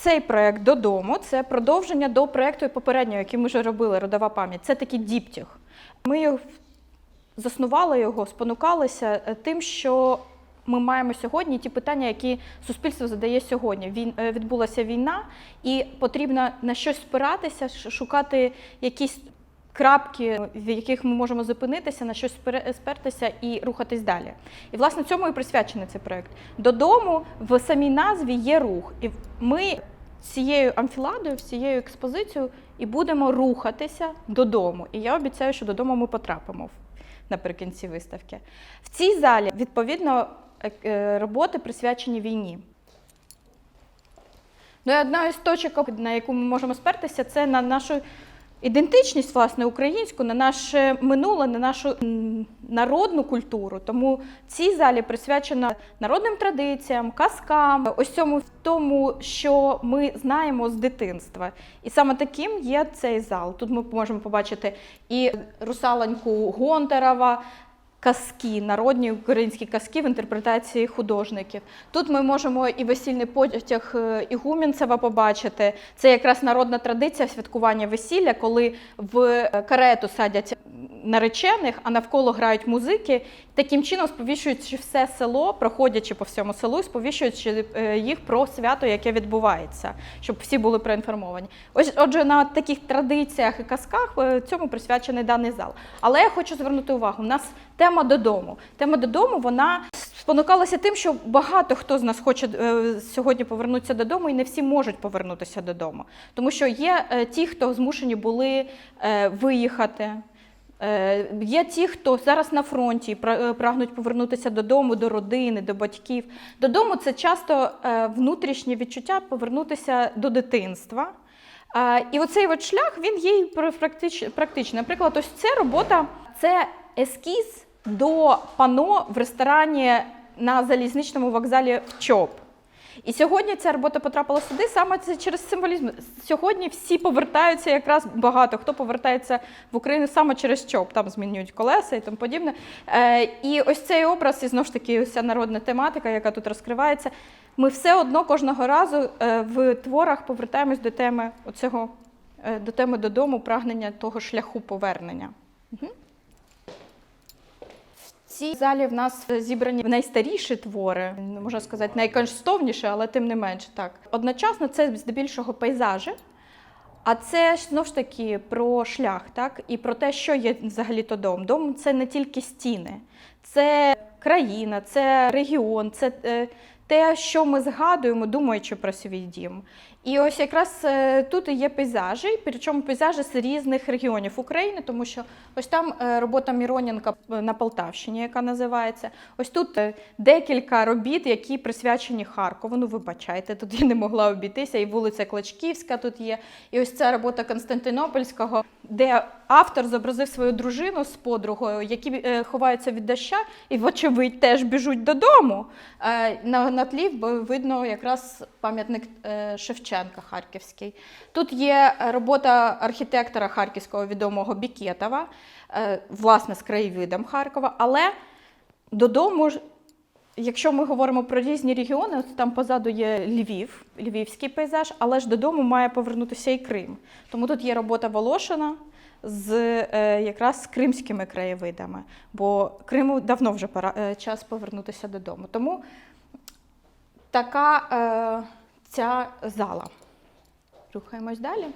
Цей проект додому це продовження до проекту попереднього, який ми вже робили, родова пам'ять. Це такий діптіх. Ми його заснували його, спонукалися е, тим, що ми маємо сьогодні, ті питання, які суспільство задає сьогодні. Він е, відбулася війна, і потрібно на щось спиратися, шукати якісь крапки, в яких ми можемо зупинитися, на щось спертися і рухатись далі. І власне цьому і присвячений цей проект. Додому в самій назві є рух, і ми цією амфіладою, всією експозицією і будемо рухатися додому. І я обіцяю, що додому ми потрапимо наприкінці виставки. В цій залі відповідно е, е, роботи присвячені війні. Ну і одна із точок, на яку ми можемо спертися, це на нашу ідентичність, власне, українську, на наше минуле, на нашу народну культуру. Тому цій залі присвячена народним традиціям, казкам, ось цьому в тому, що ми знаємо з дитинства. І саме таким є цей зал. Тут ми можемо побачити і русалоньку Гонтарова, казки, народні українські казки в інтерпретації художників. Тут ми можемо і весільний потяг е, Ігумінцева побачити. Це якраз народна традиція святкування весілля, коли в е, карету садять наречених, а навколо грають музики. Таким чином сповіщуючи все село, проходячи по всьому селу, сповіщуючи е, їх про свято, яке відбувається, щоб всі були проінформовані. Ось, отже, на таких традиціях і казках е, цьому присвячений даний зал. Але я хочу звернути увагу: у нас тема додому. Тема додому вона спонукалася тим, що багато хто з нас хоче е, сьогодні повернутися додому, і не всі можуть повернутися додому. Тому що є ті, хто змушені були виїхати. Е, Є ті, хто зараз на фронті е, прагнуть повернутися додому, до родини, до батьків. Додому це часто е, внутрішнє відчуття повернутися до дитинства. І оцей от шлях він є практичний. Наприклад, ось ця робота це ескіз до пано в ресторані на залізничному вокзалі в ЧОП. І сьогодні ця робота потрапила сюди саме це через символізм. Сьогодні всі повертаються, якраз багато хто повертається в Україну саме через ЧОП, там змінюють колеса і тому подібне. Е, і ось цей образ, і знову ж таки, ось народна тематика, яка тут розкривається. Ми все одно кожного разу е, в творах повертаємось до теми оцього, е, до теми додому, прагнення того шляху повернення. Цій залі в нас зібрані найстаріші твори, не можна сказати найкоштовніші, але тим не менше так. Одночасно це здебільшого пейзажі, а це знову ж таки про шлях, так і про те, що є взагалі то дом. Дом це не тільки стіни, це країна, це регіон, це е, те, що ми згадуємо, думаючи про свій дім. І ось якраз е, тут є пейзажі, причому пейзажі з різних регіонів України, тому що ось там е, робота Міроненка е, на Полтавщині, яка називається. Ось тут декілька робіт, які присвячені Харкову. Ну, вибачайте, тут я не могла обійтися. І вулиця Клочківська тут є. І ось ця робота Константинопольського, де автор зобразив свою дружину з подругою, які е, ховаються від доща і, вочевидь, теж біжуть додому. Е, На, на тлі видно якраз пам'ятник е, Шевченка Харківський. Тут є робота архітектора харківського відомого Бікетова, власне, з краєвидом Харкова, але додому Якщо ми говоримо про різні регіони, от там позаду є Львів, львівський пейзаж, але ж додому має повернутися і Крим. Тому тут є робота Волошина з е, якраз з кримськими краєвидами, бо Криму давно вже пора е, час повернутися додому. Тому така е, ця зала. Рухаємось далі.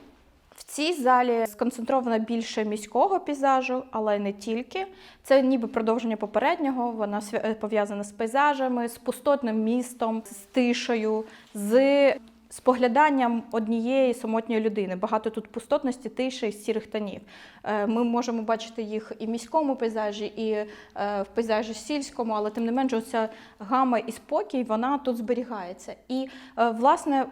В цій залі сконцентровано більше міського пейзажу, але не тільки. Це ніби продовження попереднього. Вона пов'язана з пейзажами, з пустотним містом, з тишею, з спогляданням однієї самотньої людини. Багато тут пустотності, тиші сірих тонів. Е, Ми можемо бачити їх і в міському пейзажі, і е, в пейзажі сільському, але тим не менше, оця гама і спокій вона тут зберігається. І е, власне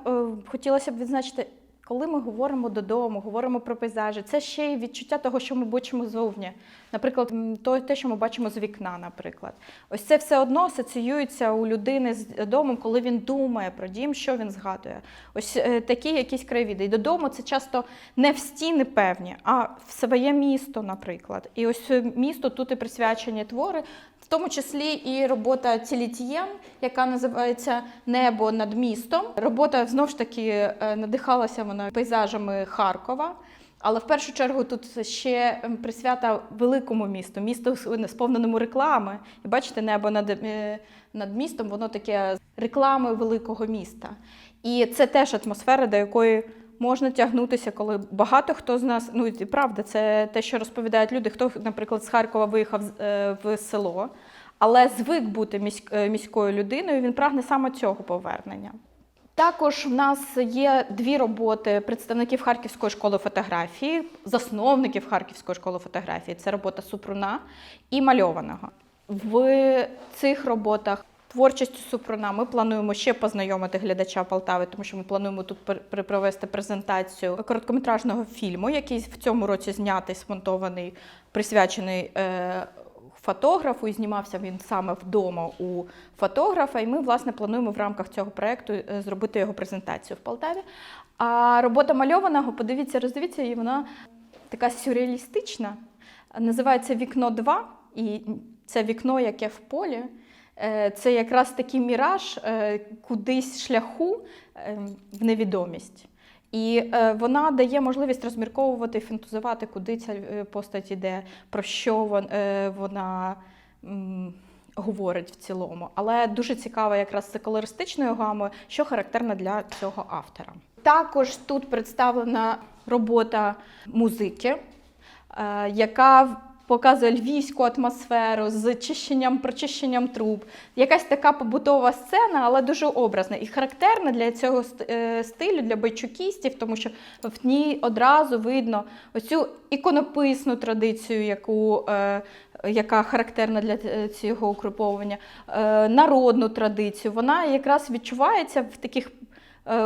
хотілося б відзначити. Коли ми говоримо додому, говоримо про пейзажі, це ще й відчуття того, що ми бачимо зовні. Наприклад, то, те, що ми бачимо з вікна, наприклад. Ось це все одно асоціюється у людини з домом, коли він думає про дім, що він згадує. Ось е, такі якісь краєвіди. І додому це часто не в стіни певні, а в своє місто, наприклад. І ось е, місто тут і присвячені твори, в тому числі і робота Цілітієн, яка називається Небо над містом. Робота знов ж таки е, надихалася вона пейзажами Харкова. Але в першу чергу тут ще присвята великому місту, місту сповненому реклами. І бачите, небо над, е, над містом, воно таке реклами великого міста. І це теж атмосфера, до якої можна тягнутися, коли багато хто з нас, ну і правда, це те, що розповідають люди. Хто, наприклад, з Харкова виїхав е, в село, але звик бути е, міською людиною, він прагне саме цього повернення. Також в нас є дві роботи представників Харківської школи фотографії, засновників Харківської школи фотографії. Це робота Супруна і мальованого. В цих роботах творчістю Супруна ми плануємо ще познайомити глядача Полтави, тому що ми плануємо тут провести презентацію короткометражного фільму, який в цьому році знятий, смонтований, присвячений. Е, фотографу і знімався він саме вдома у фотографа. І ми, власне, плануємо в рамках цього проєкту е, зробити його презентацію в Полтаві. А робота мальованого, подивіться, роздивіться її, вона така сюрреалістична. Називається Вікно 2, і це вікно, яке в полі. Е, Це якраз такий міраж е, кудись шляху е, в невідомість. І вона дає можливість розмірковувати і фантазувати, куди ця постать іде, про що вона говорить в цілому. Але дуже цікава якраз з колористичною гамою, що характерно для цього автора. Також тут представлена робота музики, яка показує львівську атмосферу з чищенням, прочищенням труб. Якась така побутова сцена, але дуже образна і характерна для цього е, стилю, для бойчукістів, тому що в ній одразу видно оцю іконописну традицію, яку. е, Яка характерна для е, цього укруповування, е, народну традицію, вона якраз відчувається в таких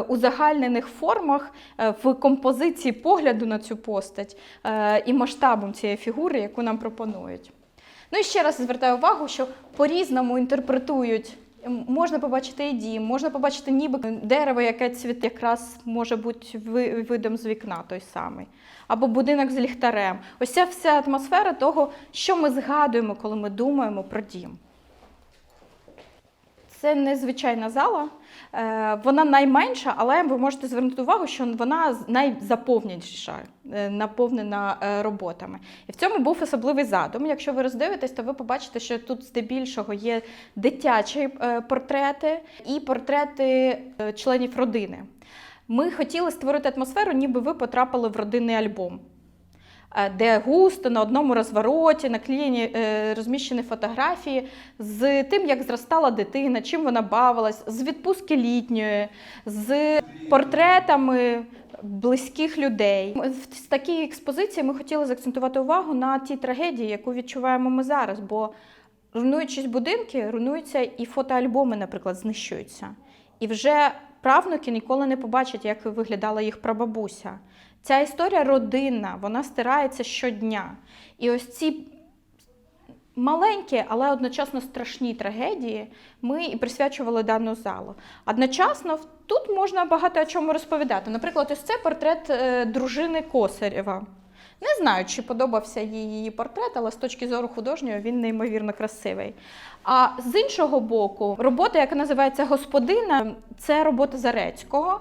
узагальнених формах е, в композиції погляду на цю постать е, і масштабом цієї фігури, яку нам пропонують. Ну і ще раз звертаю увагу, що по-різному інтерпретують. Можна побачити і дім, можна побачити ніби дерево, яке цвіт якраз може бути видом з вікна той самий. Або будинок з ліхтарем. Ось ця вся атмосфера того, що ми згадуємо, коли ми думаємо про дім. Це незвичайна зала. Е, Вона найменша, але ви можете звернути увагу, що вона найзаповненіша, е, наповнена е, роботами. І в цьому був особливий задум. Якщо ви роздивитесь, то ви побачите, що тут здебільшого є дитячі портрети і портрети членів родини. Ми хотіли створити атмосферу, ніби ви потрапили в родинний альбом де густо на одному розвороті наклеєні е, розміщені фотографії з тим, як зростала дитина, чим вона бавилась, з відпустки літньої, з портретами близьких людей. В такій експозиції ми хотіли заакцентувати увагу на тій трагедії, яку відчуваємо ми зараз. Бо руйнуючись будинки, руйнуються і фотоальбоми, наприклад, знищуються. І вже правнуки ніколи не побачать, як виглядала їх прабабуся. Ця історія родинна, вона стирається щодня. І ось ці маленькі, але одночасно страшні трагедії ми і присвячували дану залу. Одночасно тут можна багато о чому розповідати. Наприклад, ось це портрет е, дружини Косарєва. Не знаю, чи подобався їй її портрет, але з точки зору художньої він неймовірно красивий. А з іншого боку, робота, яка називається Господина, це робота Зарецького.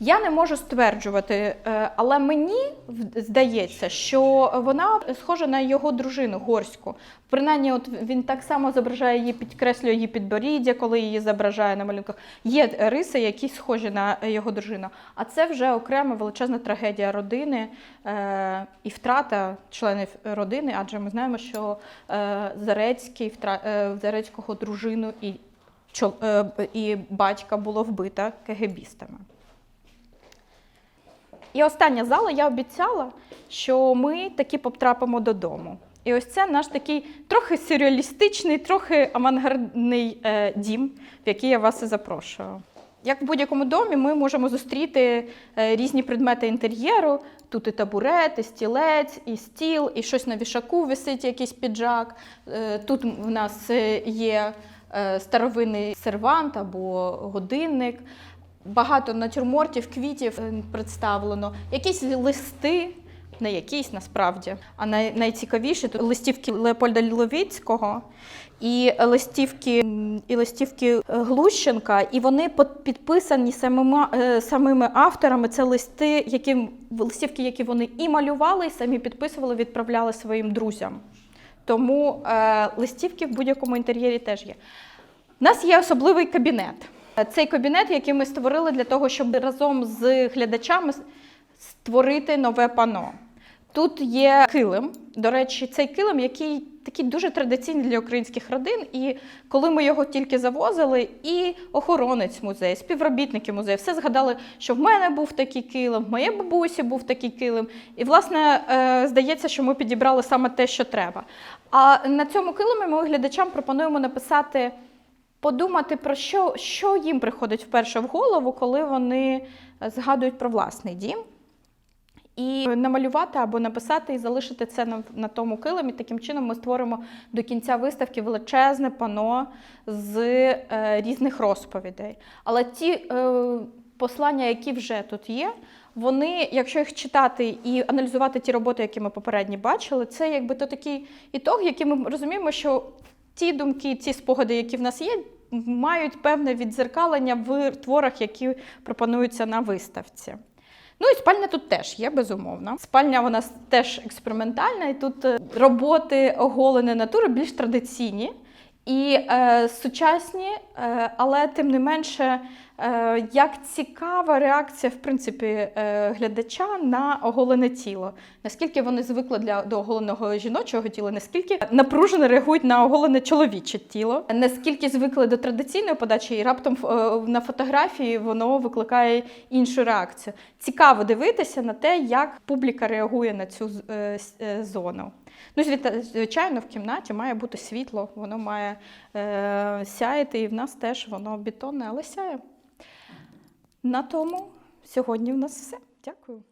Я не можу стверджувати, е, але мені здається, що вона схожа на його дружину горську. Принаймні, от він так само зображає її, підкреслює її підборіддя, коли її зображає на малюнках. Є риси, які схожі на його дружину. А це вже окрема величезна трагедія родини е, і втрата членів родини, адже ми знаємо, що е, Зарецький е, Зарецького дружину і, чол... і батька було вбито кегебістами. І остання зала, я обіцяла, що ми таки потрапимо додому. І ось це наш такий трохи сюрреалістичний, трохи авангардний е, дім, в який я вас і запрошую. Як в будь-якому домі, ми можемо зустріти е, різні предмети інтер'єру. Тут і табурет, і стілець, і стіл, і щось на вішаку висить, якийсь піджак. Е, Тут в нас е, є е, старовинний сервант або годинник. Багато натюрмортів, квітів е, представлено, якісь листи, не якісь насправді, а най, найцікавіші тут листівки Леопольда Ловіцького і листівки, і листівки е, Глущенка, і вони підписані самими, е, самими авторами. Це листи, які, листівки, які вони і малювали, і самі підписували, відправляли своїм друзям. Тому е, листівки в будь-якому інтер'єрі теж є. У нас є особливий кабінет. Цей кабінет, який ми створили для того, щоб разом з глядачами створити нове пано. Тут є килим. До речі, цей килим, який такий дуже традиційний для українських родин. І коли ми його тільки завозили, і охоронець музею, співробітники музею, все згадали, що в мене був такий килим, в моєї бабусі був такий килим. І, власне, е, здається, що ми підібрали саме те, що треба. А на цьому килимі ми глядачам пропонуємо написати подумати про що, що їм приходить вперше в голову, коли вони е, згадують про власний дім. І намалювати або написати і залишити це на, на тому килимі. Таким чином ми створимо до кінця виставки величезне пано з е, різних розповідей. Але ті е, послання, які вже тут є, вони, якщо їх читати і аналізувати ті роботи, які ми попередні бачили, це якби то такий ітог, який ми розуміємо, що ті думки, ці спогади, які в нас є, мають певне відзеркалення в творах, які пропонуються на виставці. Ну і спальня тут теж є, безумовно. Спальня вона теж експериментальна, і тут е, роботи оголеної натури більш традиційні і е, сучасні, е, але тим не менше, як цікава реакція в принципі е, глядача на оголене тіло. Наскільки вони звикли для до оголеного жіночого тіла, наскільки напружено реагують на оголене чоловіче тіло, наскільки звикли до традиційної подачі, і раптом е, на фотографії воно викликає іншу реакцію. Цікаво дивитися на те, як публіка реагує на цю е, е, зону. Ну, звичайно, в кімнаті має бути світло, воно має е, сяяти, і в нас теж воно бетонне, але сяє. На тому сьогодні в нас все. Дякую.